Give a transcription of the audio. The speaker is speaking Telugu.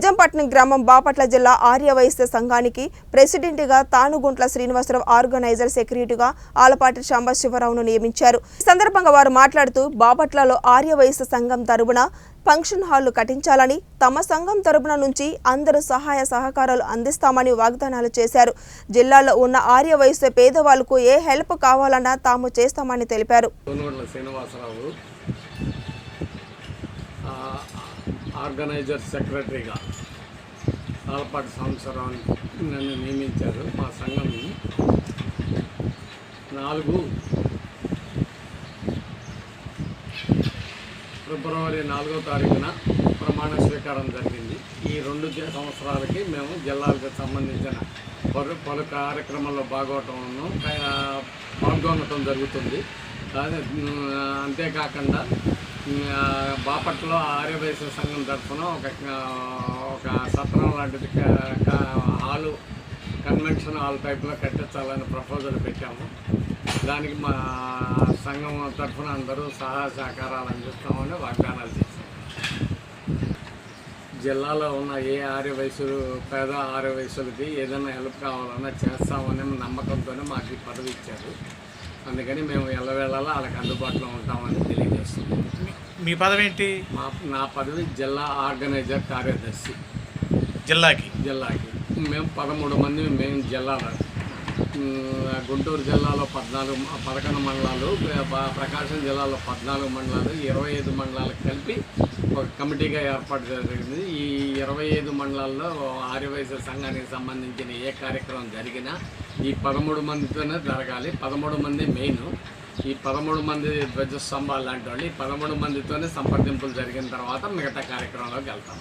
నిజాంపట్నం గ్రామం బాపట్ల జిల్లా ఆర్యవైశ్య సంఘానికి ప్రెసిడెంట్గా తానుగుంట్ల శ్రీనివాసరావు ఆర్గనైజర్ సెక్రటరీగా ఆలపాటి సాంబశివరావును నియమించారు. ఈ సందర్భంగా వారు మాట్లాడుతూ బాపట్లలో ఆర్యవైశ్య సంఘం తరపున ఫంక్షన్ హాళ్ళు కట్టించాలని తమ సంఘం తరపున నుంచి అందరూ సహాయ సహకారాలు అందిస్తామని వాగ్దానాలు చేశారు. జిల్లాలో ఉన్న ఆర్యవైశ్య పేదవాళ్ళకు ఏ హెల్ప్ కావాలన్నా తాము చేస్తామని తెలిపారు. ఆర్గనైజర్ సెక్రటరీగా ఆలపాటి సంవత్సరాన్ని నన్ను నియమించారు మా సంఘం. నాలుగు ఫిబ్రవరి నాలుగో తారీఖున ప్రమాణ స్వీకారం జరిగింది. ఈ రెండు సంవత్సరాలకి మేము జిల్లాలకు సంబంధించిన పలు పలు కార్యక్రమాల్లో బాగోవటం పాల్గొనటం జరుగుతుంది. కానీ, అంతేకాకుండా బాపట్లో ఆ, ఆర్యవైశ్య సంఘం తరఫున ఒక ఒక సత్రం లాంటిది హాలు కన్వెన్షన్ హాల్ టైప్లో కట్టించాలని ప్రపోజల్ పెట్టాము. దానికి మా సంఘం తరఫున అందరూ సహాయ సహకారాలు అందిస్తామని వాగ్దానాలు చేశాం జిల్లాలో ఉన్న ఏ ఆర్యవయసులు పేద ఆర్య వయసులకి ఏదైనా హెల్ప్ కావాలన్నా చేస్తామనే నమ్మకంతోనే మాకు ఈ పదవి ఇచ్చారు. అందుకని మేము ఎల్లవేళలా వాళ్ళకి అందుబాటులో ఉంటామని తెలియజేస్తున్నాం. మీ- పదవి ఏంటి? మా నా పదవి జిల్లా ఆర్గనైజర్ కార్యదర్శి. జిల్లాకి? జిల్లాకి. మేము పదమూడు మంది మేము జిల్లాలో గుంటూరు జిల్లాలో పద్నాలుగు పదకొండు మండలాలు ప్రకాశం జిల్లాలో పద్నాలుగు మండలాలు ఇరవై ఐదు మండలాలకు కలిపి ఒక కమిటీగా ఏర్పాటు జరిగింది. ఈ ఇరవై ఐదు మండలాల్లో ఆర్యవైశ్య సంఘానికి సంబంధించిన ఏ కార్యక్రమం జరిగినా ఈ పదమూడు మందితోనే జరగాలి. పదమూడు మంది మెయిన్. ఈ పదమూడు మంది ధ్వజస్తంభాలు లాంటి వాళ్ళు ఈ పదమూడు మందితోనే సంప్రదింపులు జరిగిన తర్వాత మిగతా కార్యక్రమంలోకి వెళ్తాం.